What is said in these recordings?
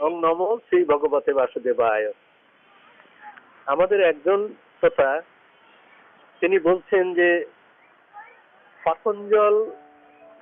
ওং নম শ্রী ভগবতে বাসুদেবায়। আমাদের একজন শ্রোতা তিনি বলছেন যে, পাতঞ্জল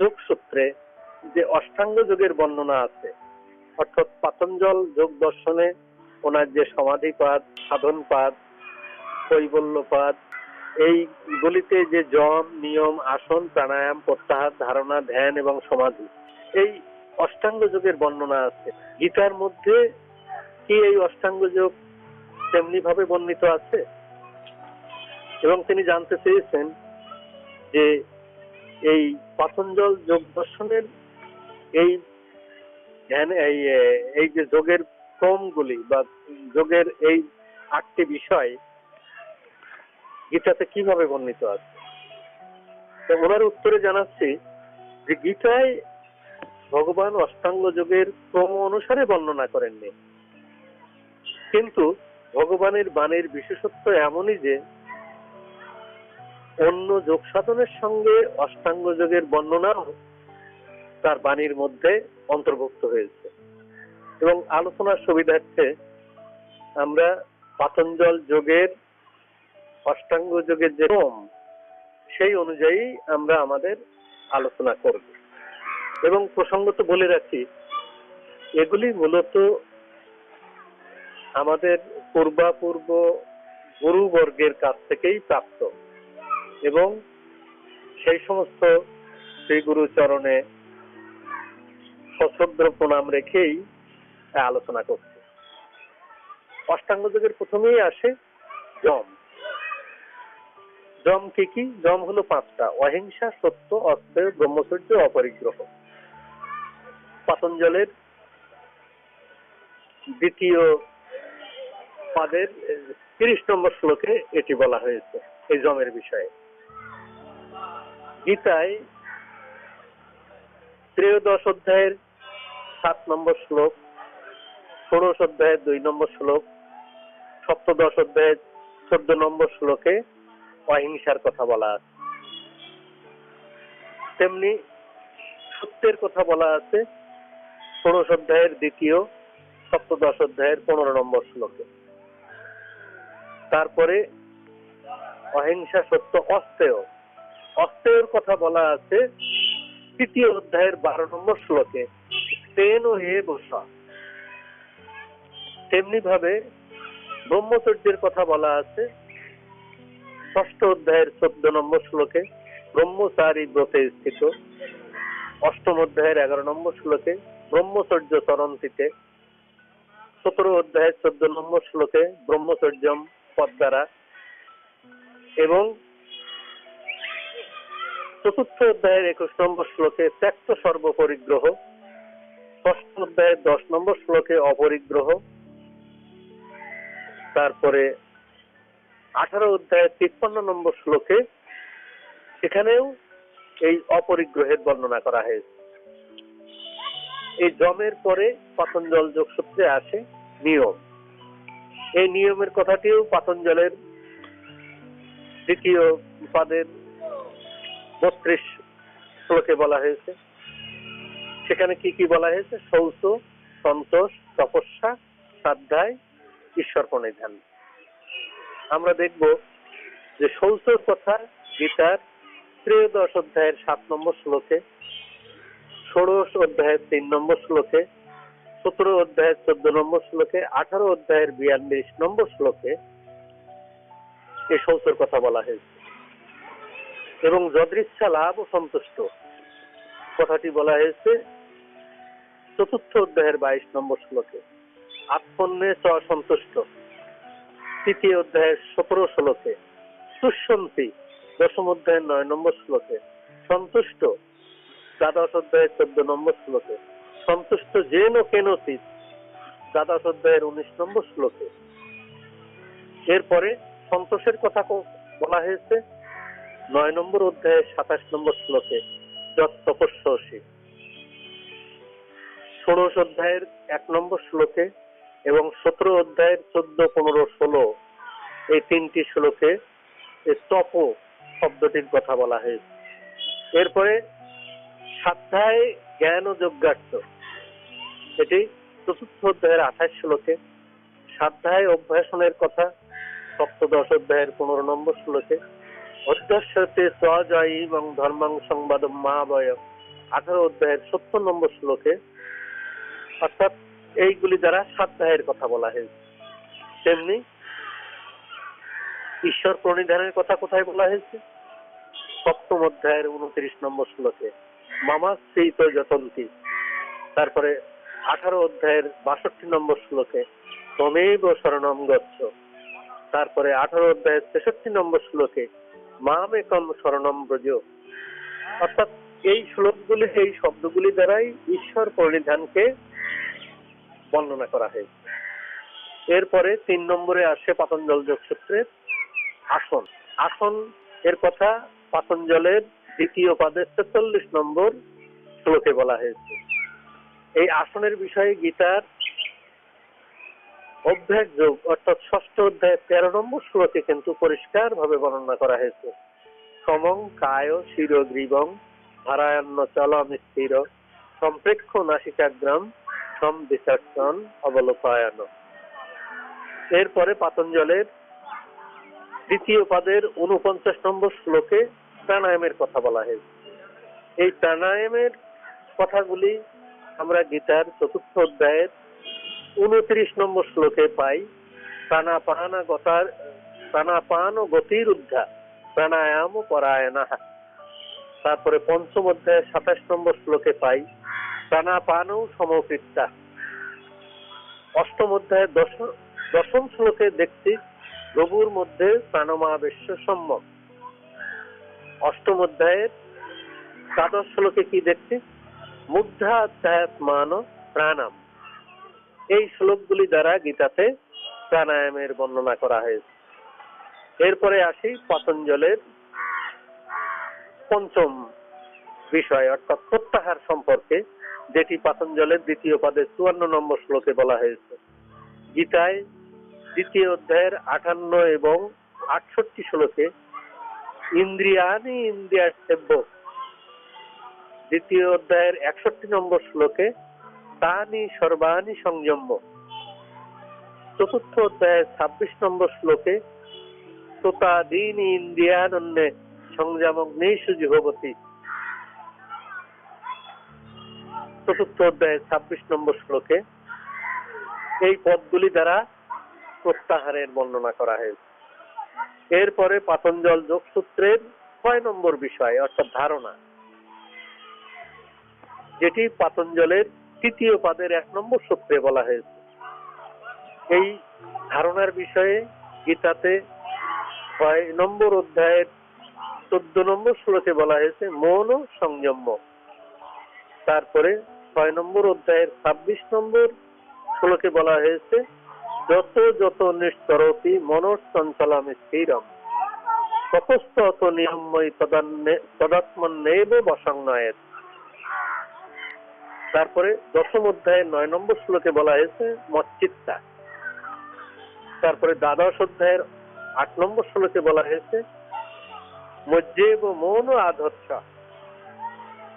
যোগসূত্রে যে অষ্টাঙ্গ যোগের বর্ণনা আছে, অর্থাৎ পাতঞ্জল যোগ দর্শনে ওনার যে সমাধিপাদ, সাধনপাদ, কৈবল্যপাদ এইগুলিতে যে জম, নিয়ম, আসন, প্রাণায়াম, প্রত্যাহার, ধারণা, ধ্যান এবং সমাধি, এই অষ্টাঙ্গ যোগের বর্ণনা আছে। গীতার মধ্যে কি এই অষ্টাঙ্গ যোগ তেমনি ভাবে বর্ণিত আছে? এবং তিনি জানতে চেয়েছেন যে এই পাতঞ্জল যোগ দর্শনের এই এই এই যে যোগের ক্রমগুলি বা যোগের এই আটটি বিষয় গীতাতে কীভাবে বর্ণিত আছে? তো ওনার উত্তরে জানাচ্ছি যে গীতায় ভগবান অষ্টাঙ্গ যোগের ক্রম অনুসারে বর্ণনা করেননি। কিন্তু ভগবানের বাণীর বিশেষত্ব এমনই যে, অন্য যোগ সাধনের সঙ্গে অষ্টাঙ্গ যোগের বর্ণনাও তার বাণীর মধ্যে অন্তর্ভুক্ত হয়েছে। এবং আলোচনার সুবিধার্থে আমরা পাতঞ্জল যোগের অষ্টাঙ্গ যোগের যে ক্রম, সেই অনুযায়ী আমরা আমাদের আলোচনা করব। এবং প্রসঙ্গত বলে রাখি, এগুলি মূলত আমাদের পূর্বাপূর্ব গুরুবর্গের কাছ থেকেই প্রাপ্ত এবং সেই সমস্ত শ্রী গুরু চরণে প্রণাম রেখেই আলোচনা করছে। অষ্টাঙ্গ যুগের প্রথমেই আসে জম জম কি কি? জম হলো পাঁচটা। অহিংসা, সত্য, অস্ত্র, ব্রহ্মচর্য, অপরিগ্রহ। পাতঞ্জলের দ্বিতীয় পাদের তিরিশ নম্বর শ্লোকে এটি বলা হয়েছে, এই জমের বিষয়ে। গীতায় ত্রয়োদশ অধ্যায়ের সাত নম্বর শ্লোক, ষোড়শ অধ্যায়ের দুই নম্বর শ্লোক, সপ্তদশ অধ্যায়ের চোদ্দ নম্বর শ্লোকে অহিংসার কথা বলা আছে। তেমনি সত্যের কথা বলা আছে ষোড়শ অধ্যায়ের দ্বিতীয়, সপ্তদশ অধ্যায়ের পনেরো নম্বর শ্লোকে। তারপরে, অহিংসা সত্য অস্তেয়। অস্তেয়র কথা বলা আছে তৃতীয় অধ্যায়ের বারো নম্বর শ্লোকে তেন হে বসা। তেমনি ভাবে ব্রহ্মচর্যের কথা বলা আছে ষষ্ঠ অধ্যায়ের চোদ্দ নম্বর শ্লোকে, ব্রহ্মচারী ব্রতে স্থিত। অষ্টম অধ্যায়ের এগারো নম্বর শ্লোকে ব্রহ্মচর্য তরন্তিতে সতেরো অধ্যায়ের চোদ্দ নম্বর শ্লোকে ব্রহ্মচর্যম পদ্মারা এবং চতুর্থ অধ্যায়ের একুশ নম্বর শ্লোকে ত্যাক্ত সর্বপরিগ্রহ। ষষ্ঠ অধ্যায়ের দশ নম্বর শ্লোকে অপরিগ্রহ। তারপরে আঠারো অধ্যায়ের তিপ্পান্ন নম্বর শ্লোকে সেখানেও এই অপরিগ্রহের বর্ণনা করা হয়েছে। এই জমের পরে পতঞ্জল যোগসূত্রে আসে নিয়ম। এই নিয়মের কথাটিও পাতঞ্জলের দ্বিতীয় পদের বত্রিশ শ্লোকে বলা হয়েছে। সেখানে কি কি বলা হয়েছে? শৌচ সন্তোষ, তপস্যা, শ্রাদ্ধায় ঈশ্বর প্রণিধান। আমরা দেখব যে শৌচর কথা গীতার ত্রয়োদশ অধ্যায়ের সাত নম্বর শ্লোকে ষোড়শ অধ্যায়ের তিন নম্বর শ্লোকে, সতেরো অধ্যায়ের চোদ্দ নম্বর শ্লোকে, আঠারো অধ্যায়ের বিয়াল্লিশ নম্বর শ্লোকে এই শৌচের কথা বলা হয়েছে। এবং যদৃচ্ছা লাভ ও সন্তুষ্ট। কথাটি বলা হয়েছে চতুর্থ অধ্যায়ের বাইশ নম্বর শ্লোকে, আত্মন্যে চ সন্তুষ্ট। তৃতীয় অধ্যায়ের সতেরো শ্লোকে সুশান্তি দশম অধ্যায়ের নয় নম্বর শ্লোকে, সন্তুষ্ট দ্বাদশ অধ্যায়ের চোদ্দ নম্বর শ্লোকে। সন্তুষ্ট যেন কেনচিত দ্বাদশ অধ্যায়ের উনিশ নম্বর শ্লোকে। এরপরে সন্তোষের কথা বলা হয়েছে। নয় নম্বর অধ্যায়ের সাতাশ নম্বর শ্লোকে যত তপস্যসী ষোড়শ অধ্যায়ের এক নম্বর শ্লোকে এবং সতেরো অধ্যায়ের চোদ্দ, পনেরো, ষোলো এই তিনটি শ্লোকে তপ শব্দটির কথা বলা হয়েছে। এরপরে সাধ্যায় জ্ঞান ও যজ্ঞার্থ এটি চতুর্থ অধ্যায়ের আঠাশ শ্লোকে। সাধ্যায় অভ্যাসনের কথা, সপ্তদশ অধ্যায়ের পনেরো নম্বর শ্লোকে। অধ্যক্ষতে স্বজয়ী এবং ধর্মাং সংবাদ মা বয়। আঠারো অধ্যায়ের সত্তর নম্বর শ্লোকে। অর্থাৎ এইগুলি দ্বারা সাধ্যায়ের কথা বলা হয়েছে। তেমনি ঈশ্বর প্রণিধানের কথা কোথায় বলা হয়েছে? সপ্তম অধ্যায়ের উনত্রিশ নম্বর শ্লোকে। মামা স্থিত যতন্তি তারপরে আঠারো অধ্যায়ের বাষট্টি নম্বর শ্লোকে, তমেব শরণম গচ্ছ। তারপরে আঠারো অধ্যায়ের তেষট্টি নম্বর শ্লোকে মাম একম শরণম ব্রজ। অর্থাৎ এই শ্লোকগুলি, এই শব্দগুলি দ্বারাই ঈশ্বর পরিধানকে বর্ণনা করা হয়েছে। এরপরে তিন নম্বরে আসে পাতঞ্জল যোগসূত্রের আসন। আসন এর কথা পাতঞ্জলের দ্বিতীয় পাদের ছেচল্লিশ নম্বর শ্লোকে বলা হয়েছে। এই আসনের বিষয়ে গীতার অভ্যাস যোগ, অর্থাৎ ষষ্ঠ অধ্যায় তেরো নম্বর শ্লোকে কিন্তু পরিষ্কার ভাবে বর্ণনা করা হয়েছে। সমং কায় শির গ্রীবং ধারায়ন্ন চলম স্থির সম্প্রেক্ষ নাসিকাগ্রাম সম বিসর্জন অবলোকায়ন এরপরে পাতঞ্জলের দ্বিতীয় পাদের উনপঞ্চাশ নম্বর শ্লোকে প্রাণায়ামের কথা বলা হয়েছে। এই প্রাণায়ামের কথাগুলি আমরা গীতার চতুর্থ অধ্যায়ের উনত্রিশ নম্বর শ্লোকে পাই। প্রাণাপান গতার, প্রাণাপান ও গতির উদ্ধা প্রাণায়াম পরায়ণা তারপরে পঞ্চম অধ্যায়ের সাতাশ নম্বর শ্লোকে পাই প্রাণাপানও সমকৃতা অষ্টম অধ্যায়ের দশম দশম শ্লোকে দেখছি, প্রভুর মধ্যে প্রাণমাবেশ্য সম্যক অষ্টম অধ্যায়ের দ্বাদশ শ্লোকে কি দেখছি? মুগ্ধা অধ্যায়াত্মান প্রাণাম। এই শ্লোকগুলি দ্বারা গীতাতে প্রাণায়ামের বর্ণনা করা হয়েছে। এরপরে আসি পতঞ্জলের পঞ্চম বিষয়, অর্থাৎ প্রত্যাহার সম্পর্কে, যেটি পাতঞ্জলের দ্বিতীয় পাদের চুয়ান্ন নম্বর শ্লোকে বলা হয়েছে। গীতায় দ্বিতীয় অধ্যায়ের আটান্ন এবং আটষট্টি শ্লোকে ইন্দ্রিয়ানি ইন্দ্রিয়া সেব্য দ্বিতীয় অধ্যায়ের একষট্টি নম্বর শ্লোকে তানি সর্বাণি সংযম্য। চতুর্থ অধ্যায়ের ছাব্বিশ নম্বর শ্লোকে ইন্দ্রিয়ানন্যে চতুর্থ অধ্যায়ের ছাব্বিশ নম্বর শ্লোকে এই পদগুলি দ্বারা প্রত্যাহারের বর্ণনা করা হয়েছে। এরপরে পাতঞ্জল যোগসূত্রের ছয় নম্বর বিষয়, অর্থাৎ ধারণা, যেটি পাতঞ্জলের তৃতীয় পাদের এক নম্বর সূত্রে বলা হয়েছে। এই ধারণার বিষয়ে গীতাতে ছয় নম্বর অধ্যায়ের চোদ্দ নম্বর শ্লোকে বলা হয়েছে, মৌন সংযম্য। তারপরে ছয় নম্বর অধ্যায়ের ছাব্বিশ নম্বর শ্লোকে বলা হয়েছে যত যত নিস্তরতি মনঃসঞ্চলাম স্থিরম অত নিয়মময়ী তদাত্মন্যেব বসংনয়েত তারপরে দশম অধ্যায়ের নয় নম্বর শ্লোকে বলা হয়েছে মচ্চিত্তা। তারপরে দ্বাদশ অধ্যায়ের আট নম্বর শ্লোকে বলা হয়েছে মজ্জেব মৌন আধর্ষ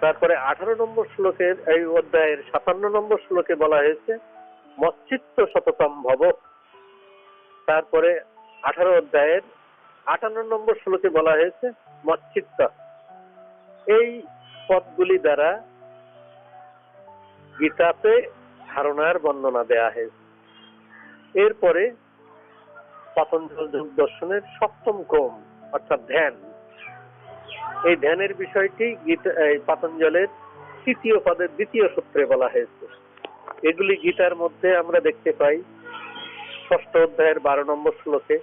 তারপরে আঠারো নম্বর শ্লোকের এই অধ্যায়ের সাতান্ন নম্বর শ্লোকে বলা হয়েছে মচ্চিত্ত শততম ভব তারপরে আঠারো অধ্যায়ের আটান্ন নম্বর শ্লোকে বলা হয়েছে মচ্চিত্ত এই পদগুলি দ্বারা গীতাতে ধারণার বর্ণনা দেয়া হয়েছে। এরপরে পতঞ্জল যোগ দর্শনের সপ্তম ক্রম, অর্থাৎ ধ্যান। এই ধ্যানের বিষয়টি গীতা পাতঞ্জলের তৃতীয় পদের দ্বিতীয় সূত্রে বলা হয়েছে। এগুলি গীতার মধ্যে আমরা দেখতে পাই ষষ্ঠ অধ্যায়ের বারো নম্বর শ্লোকে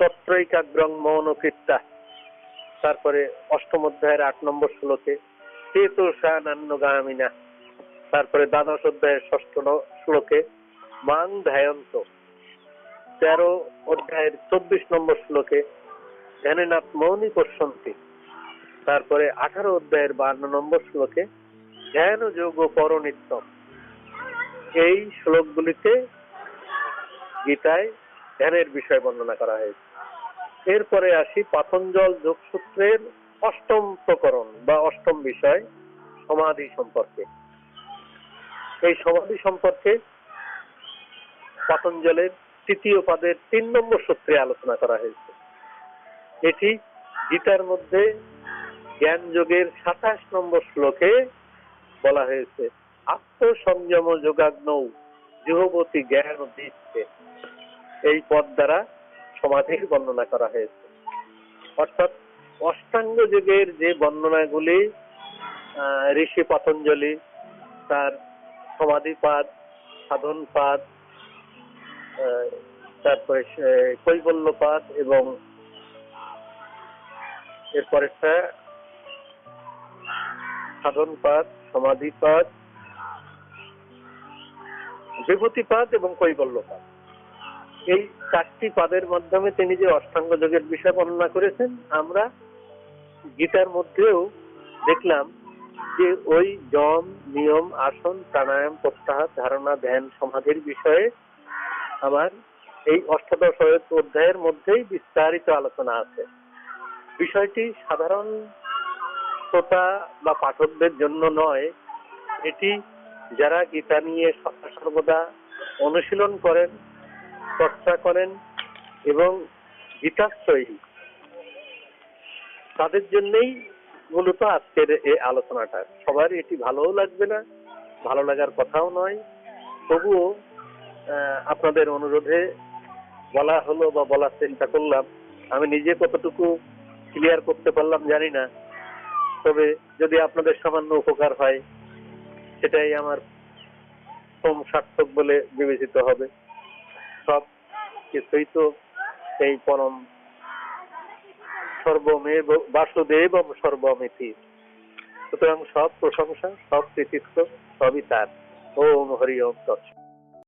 তত্রৈকাগ্রং মৌন কীর্তা তারপরে অষ্টম অধ্যায়ের আট নম্বর শ্লোকে চেতুষা নান্যগামিনা তারপরে দ্বাদশ অধ্যায়ের ষষ্ঠ শ্লোকে, মাং ধ্যায়ন্ত। তেরো অধ্যায়ের চব্বিশ নম্বর শ্লোকে, ধ্যানেনাথ মৌনি পশ্যন্তি। তারপরে আঠারো অধ্যায়ের বান্ন নম্বর শ্লোকে, ধ্যান যোগ পরনিত্যম। এই শ্লোকগুলিতে গীতায় ধ্যানের বিষয় বর্ণনা করা হয়েছে। এরপরে আসি পাতঞ্জল যোগসূত্রের অষ্টম প্রকরণ বা অষ্টম বিষয়, সমাধি সম্পর্কে। এই সমাধি সম্পর্কে পাতঞ্জলের তৃতীয় পাদের তিন নম্বর সূত্রে আলোচনা করা হয়েছে। এটি গীতার মধ্যে জ্ঞান যোগের সাতাশ নম্বর শ্লোকে বলা হয়েছে, আত্মসংযম যোগাগ্নৌ। জুহবতী জ্ঞান দিচ্ছে। এই পদ দ্বারা সমাধির বর্ণনা করা হয়েছে। অর্থাৎ অষ্টাঙ্গ যুগের যে বর্ণনাগুলি ঋষি পতঞ্জলি তার সমাধিপাদ, সাধনপাদ তারপরে কৈবল্যপাদ এবং এরপরেরটা সাধনপাদ, সমাধিপাদ বিভূতিপাদ এবং কৈবল্যপাদ। এই চারটি পাদের মাধ্যমে তিনি যে অষ্টাঙ্গ যোগের বিষয় বর্ণনা করেছেন, আমরা গীতার মধ্যেও দেখলাম যে ওই যম, নিয়ম, আসন, প্রাণায়াম, প্রত্যাহার, ধারণা, ধ্যান, সমাধির বিষয়ে আমার এই অষ্টাদশ অধ্যায়ের মধ্যেই বিস্তারিত আলোচনা আছে। বিষয়টি সাধারণ শ্রোতা বা পাঠকদের জন্য নয়, এটি যারা গীতা নিয়ে সর্বদা অনুশীলন করেন, চর্চা করেন এবং গীতাশ্রয়ী, তাদের জন্যই মূলত আজকের এই আলোচনাটা। সবার এটি ভালোও লাগবে না, ভালো লাগার কথাও নয়। তবুও আপনাদের অনুরোধে বলা হলো বা বলার চেষ্টা করলাম। আমি নিজে কতটুকু ক্লিয়ার করতে পারলাম জানি না। তবে যদি আপনাদের সামান্য উপকার হয় সেটাই আমার শ্রম সার্থক বলে বিবেচিত হবে। সব কিছুই তো এই পরম সর্বমেব, বাসুদেব সর্বমিতি। সুতরাং সব প্রশংসা, সব কৃতিত্ব, সবই তার। ওম হরি ওম তৎসৎ